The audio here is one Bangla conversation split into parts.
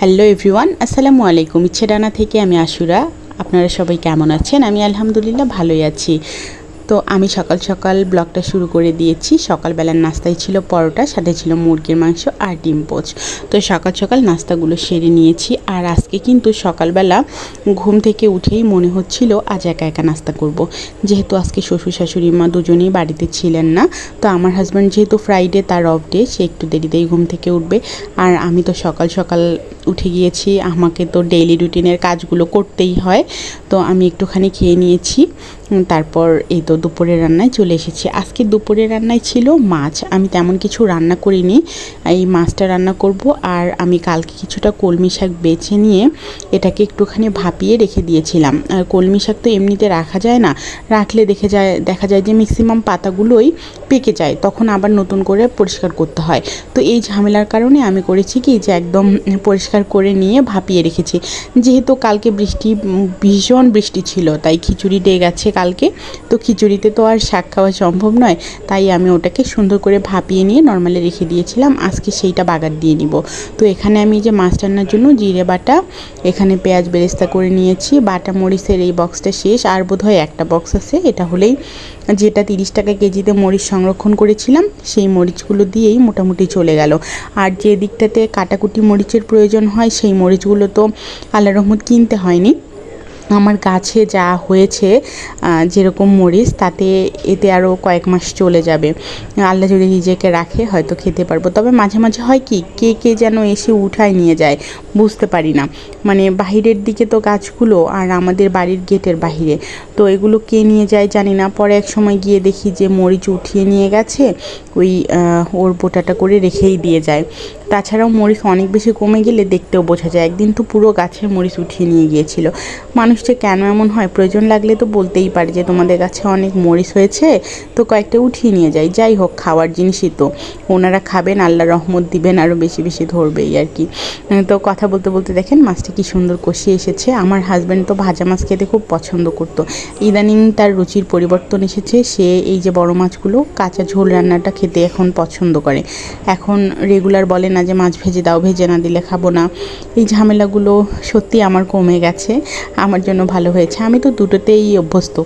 হ্যালো এভরিওয়ান, আসসালামু আলাইকুম। ইচ্ছেডানা থেকে আমি আশুরা। আপনারা সবাই কেমন আছেন? আমি আলহামদুলিল্লাহ ভালোই আছি। তো আমি সকাল সকাল ব্লগটা শুরু করে দিয়েছি। সকালবেলার নাস্তায় ছিল পরোটা, সাথে ছিল মুরগির মাংস আর ডিম পোচ। তো সকাল সকাল নাস্তাগুলো সেরে নিয়েছি আর আজকে কিন্তু সকালবেলা ঘুম থেকে উঠেই মনে হচ্ছিল আজ একা একা নাস্তা করব। যেহেতু আজকে শ্বশুর শাশুড়ি মা দুজনেই বাড়িতে ছিলেন না, তো আমার হাজব্যান্ড যেহেতু ফ্রাইডে তার অফ ডে সে একটু দেরিতেই ঘুম থেকে উঠবে। আর আমি তো সকাল সকাল উঠে গিয়েছি, আমাকে তো ডেইলি রুটিনের কাজগুলো করতেই হয়। তো আমি একটুখানি খেয়ে নিয়েছি। তারপর এই তো দুপুরের রান্নায় চলে এসেছি। আজকে দুপুরের রান্নায় ছিল মাছ। আমি তেমন কিছু রান্না করিনি। এই মাছটা রান্না করব আর আমি কালকে কিছুটা কলমি শাক বেছে নিয়ে এটাকে একটুখানি ভাপিয়ে রেখে দিয়েছিলাম। আর কলমি শাক তো এমনিতে রাখা যায় না। রাখলে দেখে যায়, দেখা যায় যে ম্যাক্সিমাম পাতাগুলোই পেকে যায়। তখন আবার নতুন করে পরিষ্কার করতে হয়। তো এই ঝামেলার কারণে আমি করেছি কি যে একদম পরিষ্কার করে নিয়ে ভাপিয়ে রেখেছি। যেহেতু কালকে বৃষ্টি ভীষণ বৃষ্টি ছিল, তাই খিচুড়ি ডে গেছে কালকে। তো খিচুড়িতে তো আর শাক খাওয়া সম্ভব নয়, তাই আমি ওটাকে সুন্দর করে ভাপিয়ে নিয়ে নর্মালি রেখে দিয়েছিলাম। আজকে সেইটা বাগার দিয়ে নিব। তো এখানে আমি যে মাছ রান্নার জন্য জিরে বাটা, এখানে পেঁয়াজ বেরেস্তা করে নিয়েছি, বাটা মরিচের এই বক্সটা শেষ, আর বোধহয় একটা বক্স আছে, এটা হলেই যেটা তিরিশ টাকা কেজিতে মরিচ সংরক্ষণ করেছিলাম, সেই মরিচগুলো দিয়েই মোটামুটি চলে গেল। আর যে দিকটাতে কাটাকুটি মরিচের প্রয়োজন হয়, সেই মরিচগুলো তো আল্লাহ রহমত কিনতে হয়নি। আমার গাছে যা হয়েছে যেরকম মরিচ, তাতে এতে আরও কয়েক মাস চলে যাবে। আল্লাহ যদি নিজেকে রাখে, হয়তো খেতে পারব। তবে মাঝে মাঝে হয় কি, কে কে যেন এসে উঠায় নিয়ে যায়, বুঝতে পারি না। মানে বাহিরের দিকে তো গাছগুলো, আর আমাদের বাড়ির গেটের বাহিরে। তো এগুলো কে নিয়ে যায় জানি না। পরে এক সময় গিয়ে দেখি যে মরিচ উঠিয়ে নিয়ে গেছে, ওই ওর বোটাটা করে রেখেই দিয়ে যায়। তাছাড়াও মরিচ অনেক বেশি কমে গেলে দেখতেও বোঝা যায়। একদিন তো পুরো গাছের মরিচ উঠিয়ে নিয়ে গিয়েছিল। মানুষ যে কেন এমন হয়, প্রয়োজন লাগলে তো বলতেই পারে যে তোমাদের কাছে অনেক মরিচ হয়েছে, তো কয়েকটা উঠিয়ে নিয়ে যাই। যাই হোক, খাওয়ার জিনিসই তো। ওনারা খাবেন, আল্লাহ রহমত দিবেন আরও বেশি বেশি ধরবেই আর কি। তো কথা বলতে বলতে দেখেন, মাছটি কি সুন্দর কষিয়ে এসেছে। আমার হাজব্যান্ড তো ভাজা মাছ খেতে খুব পছন্দ করতো। ইদানিং তার রুচির পরিবর্তন এসেছে। সে এই যে বড় মাছগুলো, কাঁচা ঝোল রান্নাটা খেতে এখন পছন্দ করে। এখন রেগুলার বলে না যে, মাছ ভেজে দাও, ভেজে না দিলে খাব না। এই ঝামেলাগুলো সত্যি আমার কমে গেছে। আমার জন্য ভালো হয়েছে। আমি তো দুটোতেই অভ্যস্ত।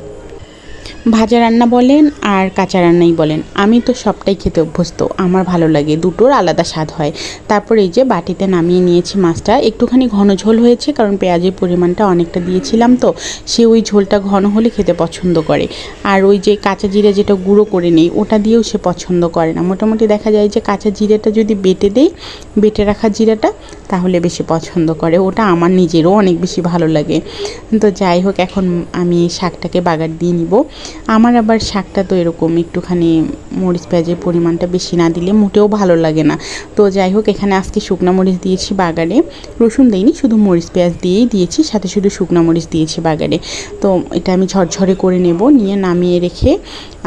ভাজা রান্না বলেন আর কাঁচা রান্নাই বলেন। আমি তো সবটাই খেতে অভ্যস্ত। আমার ভালো লাগে, দুটোর আলাদা স্বাদ হয়। তারপর এই যে বাটিতে নামিয়ে নিয়েছি মাছটা, একটুখানি ঘন ঝোল হয়েছে কারণ পেঁয়াজের পরিমাণটা অনেকটা দিয়েছিলাম তো, সে ওই ঝোলটা ঘন হলে খেতে পছন্দ করে। আর ওই যে কাঁচা জিরে যেটা গুঁড়ো করে নেই, ওটা দিয়েও সে পছন্দ করে না। মোটামুটি দেখা যায় যে কাঁচা জিরেটা যদি বেটে দেই, বেটে রাখা জিরাটা, তাহলে বেশি পছন্দ করে। ওটা আমার নিজেরও অনেক বেশি ভালো লাগে। তো যাই হোক, এখন আমি শাকটাকে বাগার দিয়ে নিব। আমার আবার শাকটা তো এরকম একটুখানি মরিচ পেঁয়াজের পরিমাণটা বেশি না দিলে মোটেও ভালো লাগে না। তো যাই হোক, এখানে আজকে শুকনা মরিচ দিয়েছি বাগারে। রসুন দিইনি, শুধু মরিচ পেঁয়াজ দিয়েই দিয়েছি, সাথে শুধু শুকনা মরিচ দিয়েছি বাগারে। তো এটা আমি ঝরঝরে করে নেব, নিয়ে নামিয়ে রেখে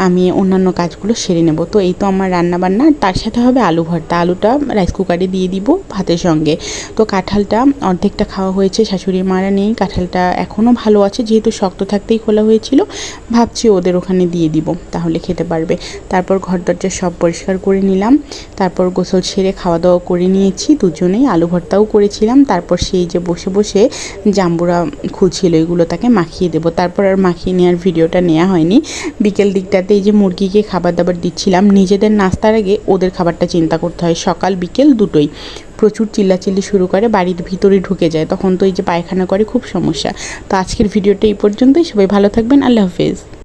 আমি অন্যান্য কাজগুলো সেরে নেব। তো এই তো আমার রান্না বান্না তার সাথে হবে আলু ভর্তা। আলুটা রাইস কুকারে দিয়ে দিব ভাতের সঙ্গে। তো কাঁঠালটা অর্ধেকটা খাওয়া হয়েছে, শাশুড়ি মারা নেই, কাঁঠালটা এখনও ভালো আছে, যেহেতু শক্ত থাকতেই খোলা হয়েছিল। ভাবছি ওদের ওখানে দিয়ে দিব, তাহলে খেতে পারবে। তারপর ঘর দরজা সব পরিষ্কার করে নিলাম। তারপর গোসল সেরে খাওয়া দাওয়া করে নিয়েছি, দুজনেই আলু ভর্তাও করেছিলাম। তারপর সেই যে বসে বসে জাম্বুরা খুলছিল, এগুলো তাকে মাখিয়ে দেবো। তারপর আর মাখিয়ে নেওয়ার ভিডিওটা নেওয়া হয়নি। বিকেল দিকটাতে এই যে মুরগিকে খাবার দাবার দিচ্ছিলাম, নিজেদের নাস্তার আগে ওদের খাবারটা চিন্তা করতে হয়। সকাল বিকেল দুটোই। প্রচুর চিল্লাচিল্লি শুরু করে, বাড়ির ভিতরে ঢুকে যায়। তখন তো এই যে পায়খানা করে, খুব সমস্যা। তো আজকের ভিডিওটা এই পর্যন্তই। সবাই ভালো থাকবেন। আল্লাহ হাফেজ।